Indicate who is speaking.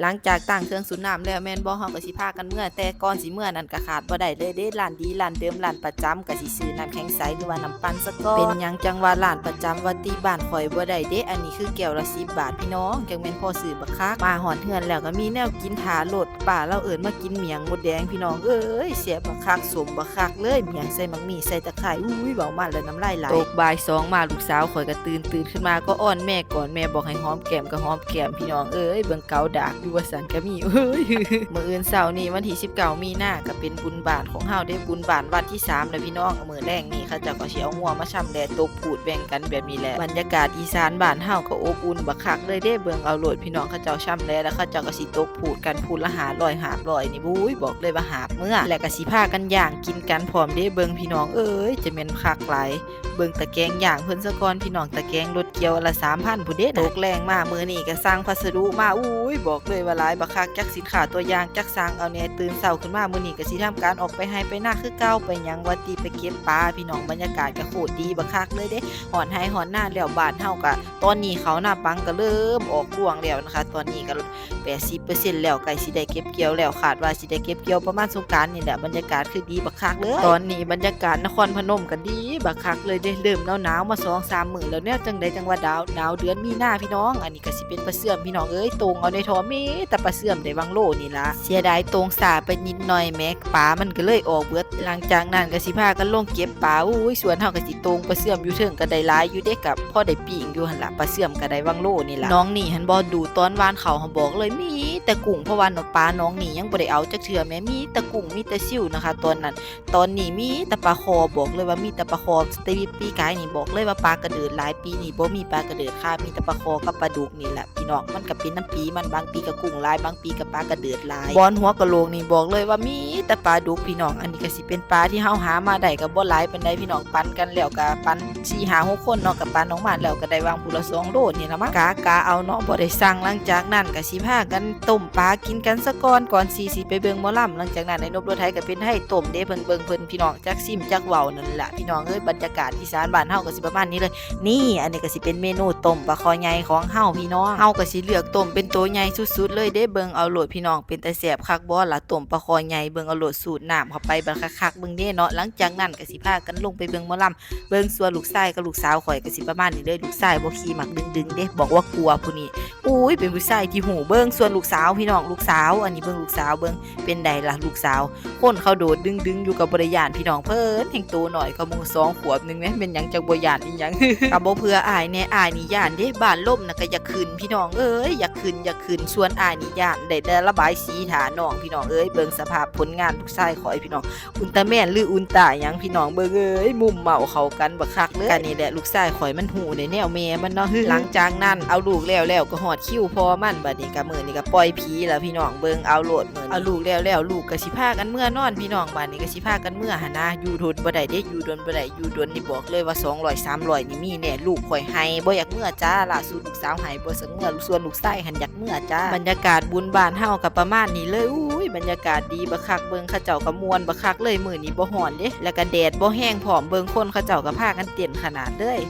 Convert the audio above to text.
Speaker 1: หลังจากตั้งเครื่องสูบน้ำแล้วแม่นบ่เฮาก็สิพากันเมื่อแต่ก่อนสิเมื่อนั้นก็ขาดบ่ได้เลยเด้ร้านดีร้านเดิมร้านประจำก็สิซื้อน้ำแข็งใสหรือว่าน้ำปั่นซะก่อนเป็นหยังจังว่าร้านประจำว่าตีบ้านข่อยบ่ได้เด้อันนี้คือแก้วละ10บาทพี่น้องจังแม่นพอซื้อบักคักมาหอนเฮือนแล้วก็มีแนวกินถาโลดป้าเราเอิ้นมากินเมียงมดแดงพี่น้องเอ้ยเสียบบักคักสมบักคักเลยเมียงใส่มักมีใส่ตะไคร้อุ้ยเว้ามาแล้วน้ำลายไหลตกบ่ายสองมาลูกสาวข่อยก็ตื่นตื่นขึ้นมาก็อ้อนแม่ก่อนแม่บอกให้หอมแก้มก็หอมแก้มพี่น้องเอ้ยเบิ่งเกาดากอยู่ว่าสันก็มีเอ้ยมื้ออื่นเสาร์นี้วันที่19มีหน้าก็เป็นบุญบาทของเฮาได้บุญบาทวันที่3แล้วพี่น้องมือแรกนี่เขาเจ้าก็สิเอางัวมาช่ำแลตกพูดแบ่งกันแบบนี้แหละบรรยากาศอีสานบ้านเฮาก็อบอุ่นบักคักเลยเด้เบิ่งเอาโหลดพี่น้องเขาเจ้าชำแลแล้วเขาเจ้าก็สิตกพูดกันพูดละหาร้อยหาบร้อยนี่บุ้ยบอกเลยว่าหาบเมื่อและก็สิพากันย่างกินกันพร้อมเด้เบิ่งพี่น้องเอ้ยจะแม่นคักหลายเบิ่งตะแกงย่างเพิ่นซะกอนพี่น้องตะแกงรถเกี่ยวละ3,000ผู้เด้ตกแรงมามื้อนี้ก็สร้างพัสดุมาอุ้ยบอกเลยว่าหลายบักคักจักสินค้าตัวอย่างจักสางเอาแน่ตื่นเช้าขึ้นมามื้อนี้ก็สิทำการออกไปให้ไปหน้าคือเก่าไปหยังว่าตีไปเก็บปลาพี่น้องบรรยากาศก็โคตรดีบักคักเลยเด้หอนให้หอนหน้าแล้วบ้านเฮาก็ตอนนี้เขาหน้าปังก็เริ่มออกรวงแล้วนะคะ ตอนนี้ก็80%แล้วใกล้สิได้เก็บเกี่ยวแล้วคาดว่าสิได้เก็บเกี่ยวประมาณสงกรานต์นี่แหละบรรยากาศคือดีบักคักเลยตอนนี้บรรยากาศนครพนมก็ดีบักคักเลยได้เริ่มหนาวๆมา2 3มื้อแล้วแนวจังไดจังว่าดาวหนาวเดือนมีนาพี่น้อง อันนี้ก็สิเป็นปลาเสื่อมพี่น้องเอ้ยตรงเอาในทอมีแต่ปลาเสื่อมได้วังโลนี่ล่ะเสียดายตรงสาไปนิดหน่อยแม็กปลามันก็เลยออกเบิด หลังจากนั้นก็สิพากันลงเก็บปลาอุ้ยสวนเฮาก็สิตรงปลาเสื่อมอยู่เทิงก็ได้หลายอยู่เด้กับพ่อได้ปิ้งอยู่หั่นล่ะปลาเสื่อมก็ได้วังโลนี่ล่ะน้องนี่หันบ่ดูตอนวานเขาเขาบอกเลยมีแต่กุ้งเพราะว่าน้องปลาน้องนี่ยังบ่ได้เอาจักเทื่อแม่มีแต่กุ้งมีแต่ซิ่วนะคะ ตอนนั้น ตอนนี้มีแต่ปลาคอบอกเลยว่ามีแต่ปลาคอแต่ปีกายนี่บอกเลยว่าปลากระเดิดหลายปีนี่บ่มีปลากระเดิดค่ะมีแต่ปลาคอกับปลาดุกนี่แหละพี่น้องมันก็เป็นน้ำปีมันบางปีก็กุ้งลายบางปีกับปลากระเดิดลายบอนหัวกะโหลกนี่บอกเลยว่ามี แต่ปลาดุกพี่น้องอันนี้ก็สิเป็นปลาที่เฮาหามาได้ก็บ่หลายปานใดพี่น้องปันกันแล้วก็ปัน4 5 6คนเนาะกับปันน้องหมาแล้วก็ได้วางผู้ละ2โลนี่ละมั้งกากาเอาเนาะบ่ได้สั่งหลังจากนั้นก็สิพากันต้มปลากินกันซะก่อนก่อนสิสิไปเบิ่งหมอลำหลังจากนั้นในนบรถไทยก็เป็นให้ต้มเด้เบิ่งเบิ่งเพิ่นพี่น้องจักซิมจักเว้านั่นแหละพี่น้องเอ้ยบรรยากาศอีสานบ้านเฮาก็สิประมาณนี้เลย นี่อันนี้ก็สิเป็นเมนูต้มปลาคอใหญ่ของเฮาพี่น้องเฮาก็สิเลือกต้มเป็นตัวใหญ่สุดๆเลยเด้เบิ่งเอาโหลดพี่น้องเป็นแต่แซ่บคักบ่ล่ะต้มปลาคอใหญ่เบิ่งเอาโหลดสูตรน้ำเข้าไปบัดคักๆเบิ่งเด้เนาะหลังจากนั้นก็สิพากันลงไปเบิ่งหมอลำเบิ่งส่วนลูกชายกับลูกสาวข่อยก็สิประมาณนี้เลยลูกชายบ่ขี้มักดึงๆเด้บอกว่ากลัวผู้นี้อุ้ยเป็นผู้ชายที่หูเบิ่งส่วนลูกสาวพี่น้องลูกสาว อันนี้เบิ่งลูกสาวเบิ่งเป็นใดล่ะลูกสาว คนเขาโดดดึงๆอยู่กับบริยานพี่น้องเพิ่นแห่งโตหน่อยเขามุงสองขวบหนึงแหมเป็นหยังจักบ่ยานอีหยังกับบ่เพื่ออายแน่อายนี่ย่านเด้บ้านล่มน่ะก็อยากขึ้นพี่น้องเอ้ยอยากขึ้นอยากขึ้นส่วนอายนี่ย่านได้แต่ระบายสีฐานน้องพี่น้องเอ้ยเบิ่งสภาพผลงานลูกชายขอยพี่น้องอุลตร้าแม่นหรืออุลตร้าหยังพี่น้องเบิ่งเอ้ยมุมเมาเข้ากันบักคักเลยกันนี่แหละลูกชายข่อยมันหูในแนวแม่มันเนาะหลังจากนั้นเอาลูกแล้วแล้วก็หอดคิ้วพอมันบัดนี้ก็มื้อนี้ก็ปล่อยผีแล้วพี่น้องเบิ่งเอาโลดมื้อนี้เอาลูกแล้วแล้วลูกก็สิพากันเมื่อนอนพี่น้องบัดนี้ก็สิพากันเมื่อหั่นนะอยู่ทนบ่ได้เด้อยู่ดนบ่ได้อยู่ดนนี่บอกเลยว่า200 300นี่มีแน่ลูกข่อยให้บ่อยากเมื่อจ้าล่าสุดลูกสาวให้บ่สักเมื่อส่วนลูกชายหันอยากเมื่อจ้าบรรยากาศบุญบ้านเฮาก็ประมาณนี้เลยอุ้ยบรรยากาศดีบักคักเบิ่งเขาเจ้าก็มวนบักคักเลยมื้อนี้บ่ฮ้อนเด้แล้วก็แดดบ่แห้งผอมเบิ่งคนเขาเจ้าก็พากันเต้นขนาดเลย